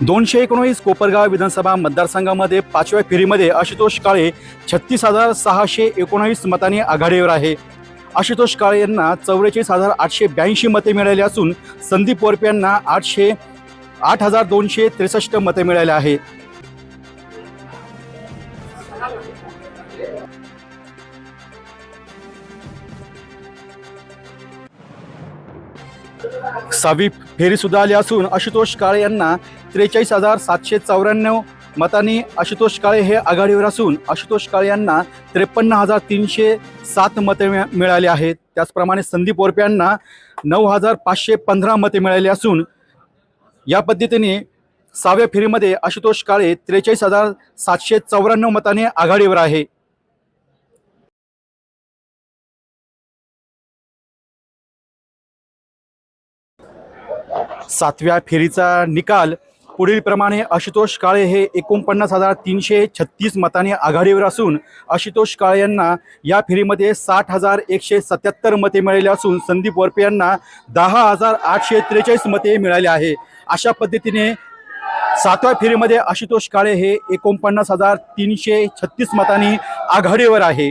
दोनशे एकोणवीस कोपरगाव विधानसभा मतदारसंघामध्ये पाचव्या फेरीमध्ये आशुतोष काळे छत्तीस हजार सहाशे एकोणावीस मतांनी आघाडीवर आहे. आशुतोष काळे यांना चौवेचाळीस हजार आठशे ब्याऐंशी मते मिळाली असून संदीप वरपे यांना आठशे आठ हजार दोनशे त्रेसष्ट मते मिळाले आहे. सहावी फेरी सुद्धा आली असून आशुतोष काळे यांना त्रेचाळीस हजार सातशे चौऱ्याण्णव मतांनी आशुतोष काळे हे आघाडीवर असून आशुतोष काळे यांना त्रेपन्न हजार तीनशे सात मते मिळाली आहेत. त्याचप्रमाणे संदीप ओरपे यांना नऊ हजार पाचशे पंधरा मते मिळाली असून या पद्धतीने सहाव्या फेरीमध्ये आशुतोष काळे त्रेचाळीस हजार सातशे चौऱ्याण्णव मताने आघाडीवर आहे. सातव्या फेरीचा निकाल. पुढीलप्रमाणे आशुतोष काळे हे एकोणपन्नास हजार तीनशे छत्तीस मताने आघाडीवर असून आशुतोष काळे यांना या फेरीमध्ये साठ हजार एकशे सत्याहत्तर मते मिळाले असून संदीप वरपे यांना दहा हजार आठशे त्रेचाळीस मते मिळाले आहे. अशा पद्धतीने सातव्या फेरीमध्ये आशुतोष काळे हे एकोणपन्नास हजार तीनशे छत्तीस मतांनी आघाडीवर आहे.